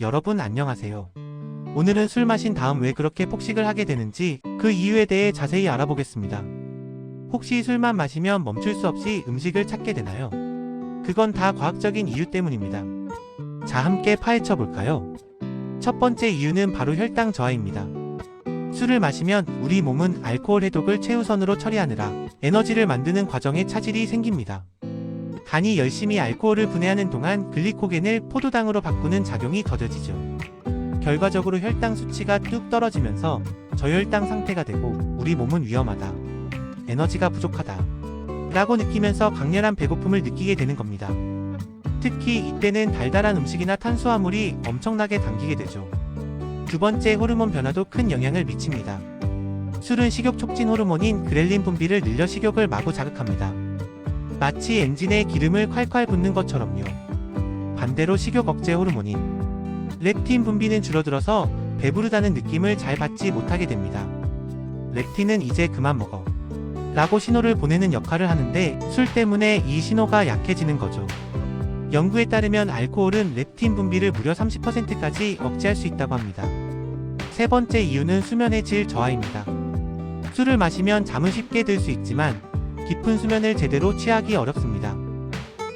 여러분 안녕하세요. 오늘은 술 마신 다음 왜 그렇게 폭식을 하게 되는지 그 이유에 대해 자세히 알아보겠습니다. 혹시 술만 마시면 멈출 수 없이 음식을 찾게 되나요? 그건 다 과학적인 이유 때문입니다. 자, 함께 파헤쳐 볼까요? 첫 번째 이유는 바로 혈당 저하입니다. 술을 마시면 우리 몸은 알코올 해독을 최우선으로 처리하느라 에너지를 만드는 과정에 차질이 생깁니다. 간이 열심히 알코올을 분해하는 동안 글리코겐을 포도당으로 바꾸는 작용이 더뎌지죠. 결과적으로 혈당 수치가 뚝 떨어지면서 저혈당 상태가 되고 우리 몸은 위험하다. 에너지가 부족하다. 라고 느끼면서 강렬한 배고픔을 느끼게 되는 겁니다. 특히 이때는 달달한 음식이나 탄수화물이 엄청나게 당기게 되죠. 두 번째 호르몬 변화도 큰 영향을 미칩니다. 술은 식욕 촉진 호르몬인 그렐린 분비를 늘려 식욕을 마구 자극합니다. 마치 엔진에 기름을 콸콸 붓는 것처럼요. 반대로 식욕 억제 호르몬인 렙틴 분비는 줄어들어서 배부르다는 느낌을 잘 받지 못하게 됩니다. 렙틴은 이제 그만 먹어. 라고 신호를 보내는 역할을 하는데 술 때문에 이 신호가 약해지는 거죠. 연구에 따르면 알코올은 렙틴 분비를 무려 30%까지 억제할 수 있다고 합니다. 세 번째 이유는 수면의 질 저하입니다. 술을 마시면 잠은 쉽게 들 수 있지만 깊은 수면을 제대로 취하기 어렵습니다.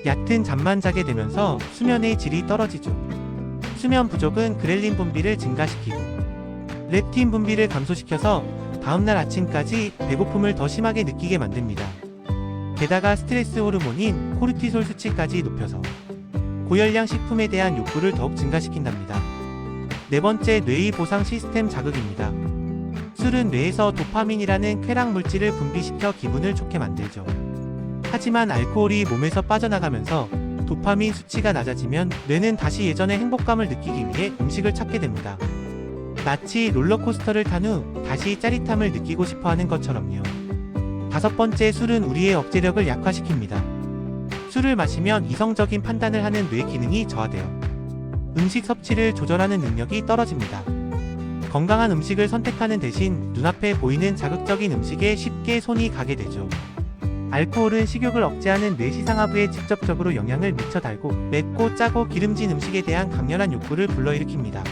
얕은 잠만 자게 되면서 수면의 질이 떨어지죠. 수면 부족은 그렐린 분비를 증가시키고 렙틴 분비를 감소시켜서 다음날 아침까지 배고픔을 더 심하게 느끼게 만듭니다. 게다가 스트레스 호르몬인 코르티솔 수치까지 높여서 고열량 식품에 대한 욕구를 더욱 증가시킨답니다. 네 번째 뇌의 보상 시스템 자극입니다. 술은 뇌에서 도파민이라는 쾌락 물질을 분비시켜 기분을 좋게 만들죠. 하지만 알코올이 몸에서 빠져나가면서 도파민 수치가 낮아지면 뇌는 다시 예전의 행복감을 느끼기 위해 음식을 찾게 됩니다. 마치 롤러코스터를 탄 후 다시 짜릿함을 느끼고 싶어 하는 것처럼요. 다섯 번째 술은 우리의 억제력을 약화시킵니다. 술을 마시면 이성적인 판단을 하는 뇌 기능이 저하되어 음식 섭취를 조절하는 능력이 떨어집니다. 건강한 음식을 선택하는 대신 눈앞에 보이는 자극적인 음식에 쉽게 손이 가게 되죠. 알코올은 식욕을 억제하는 뇌 시상하부에 직접적으로 영향을 미쳐 달고 맵고 짜고 기름진 음식에 대한 강렬한 욕구를 불러일으킵니다.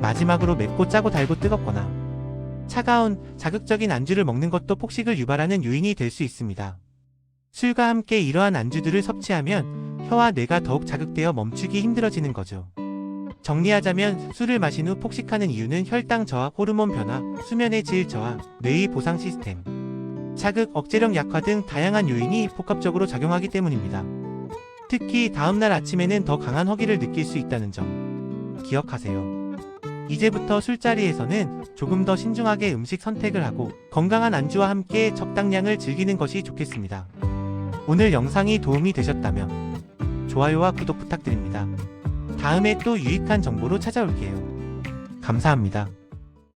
마지막으로 맵고 짜고 달고 뜨겁거나 차가운 자극적인 안주를 먹는 것도 폭식을 유발하는 요인이 될 수 있습니다. 술과 함께 이러한 안주들을 섭취하면 혀와 뇌가 더욱 자극되어 멈추기 힘들어지는 거죠. 정리하자면 술을 마신 후 폭식하는 이유는 혈당 저하, 호르몬 변화, 수면의 질 저하, 뇌의 보상 시스템, 자극, 억제력 약화 등 다양한 요인이 복합적으로 작용하기 때문입니다. 특히 다음날 아침에는 더 강한 허기를 느낄 수 있다는 점 기억하세요. 이제부터 술자리에서는 조금 더 신중하게 음식 선택을 하고 건강한 안주와 함께 적당량을 즐기는 것이 좋겠습니다. 오늘 영상이 도움이 되셨다면 좋아요와 구독 부탁드립니다. 다음에 또 유익한 정보로 찾아올게요. 감사합니다.